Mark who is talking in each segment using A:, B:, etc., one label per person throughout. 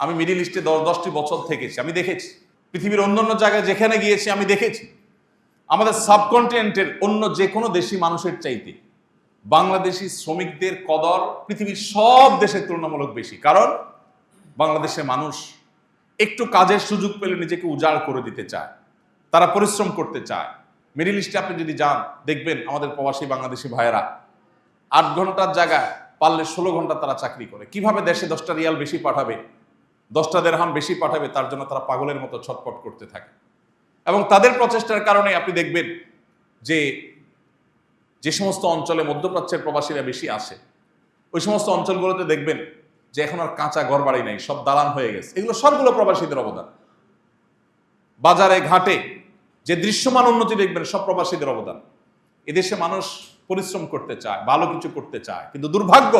A: আমি মিডিল ইস্টে দশ, দশটি বছর থেকেছি, আমি দেখেছি। পৃথিবীর অন্যান্য জায়গায় যেখানে গিয়েছি, আমি দেখেছি। আমাদের সাবকন্টিনেন্টের অন্য যে কোনো দেশি মানুষের চাইতে বাংলাদেশি শ্রমিকদের কদর পৃথিবীর সব দেশের তুলনামূলক বেশি। কারণ বাংলাদেশের মানুষ একটু কাজের সুযোগ পেলে নিজেকে উজাড় করে দিতে চায়, তারা পরিশ্রম করতে চায়। মিডিল ইস্টে আপনি যদি যান, দেখবেন আমাদের প্রবাসী বাংলাদেশি ভাইয়েরা আট ঘণ্টার জায়গায় পারলে ষোলো ঘণ্টা তারা চাকরি করে। কীভাবে দেশে দশটা রিয়াল বেশি পাঠাবে? দশটা দেড় দেড়হাম বেশি পাঠাবে, তার জন্য তারা পাগলের মতো ছটপট করতে থাকে। এবং তাদের প্রচেষ্টার কারণে আপনি দেখবেন যে যে সমস্ত অঞ্চলে মধ্যপ্রাচ্যের প্রবাসীরা বেশি আসে, ওই সমস্ত অঞ্চলগুলোতে দেখবেন যে এখন আর কাঁচা ঘর বাড়ি নাই, সব দালান হয়ে গেছে। এগুলো সবগুলো প্রবাসীদের অবদান। বাজারে, ঘাটে যে দৃশ্যমান উন্নতি দেখবেন, সব প্রবাসীদের অবদান। এদেশে মানুষ পরিশ্রম করতে চায়, ভালো কিছু করতে চায়, কিন্তু দুর্ভাগ্য,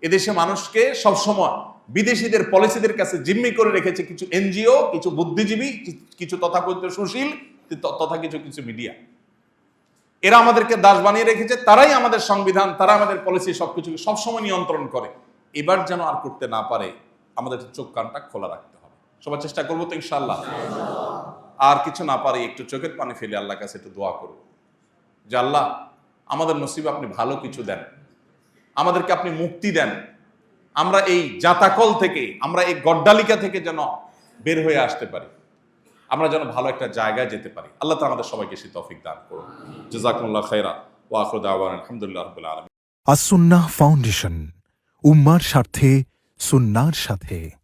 A: এদেশে মানুষকে সবসময় বিদেশিদের পলিসিদের কাছে জিম্মি করে রেখেছে কিছু এনজিও, কিছু বুদ্ধিজীবী, কিছু তথাকথিত সুশীল, তথা কিছু কিছু মিডিয়া। এরা আমাদেরকে দাস বানিয়ে রেখেছে, তারাই আমাদের সংবিধান, তারা আমাদের পলিসি, সবকিছুকে সবসময় নিয়ন্ত্রণ করে। এবার যেন আর করতে না পারে, আমাদের চোখ কানটা খোলা রাখতে হবে। সবার চেষ্টা করব তো ইনশাল্লাহ আর কিছু না পারে, একটু চোখের পানি ফেলে আল্লাহর কাছে একটু দোয়া করব যে আল্লাহ, আমাদের নসিবে আপনি ভালো কিছু দেন। আমাদেরকে আপনি মুক্তি দেন। আমরা এই জাতাকল থেকে, আমরা এই গড্ডালিকা থেকে যেন বের হয়ে আসতে পারি। আমরা যেন ভালো একটা জায়গায় যেতে পারি। আল্লাহ তালা আমাদের সবাইকে সে তফিক দান করুন। জাজাকুল্লাহ খাইরা আখরুদ আওয়ান আলহামদুলিল্লাহ রবিল আলম
B: আসুন্না ফাউন্ডেশন, উম্মার স্বার্থে, সুন্নার সাথে।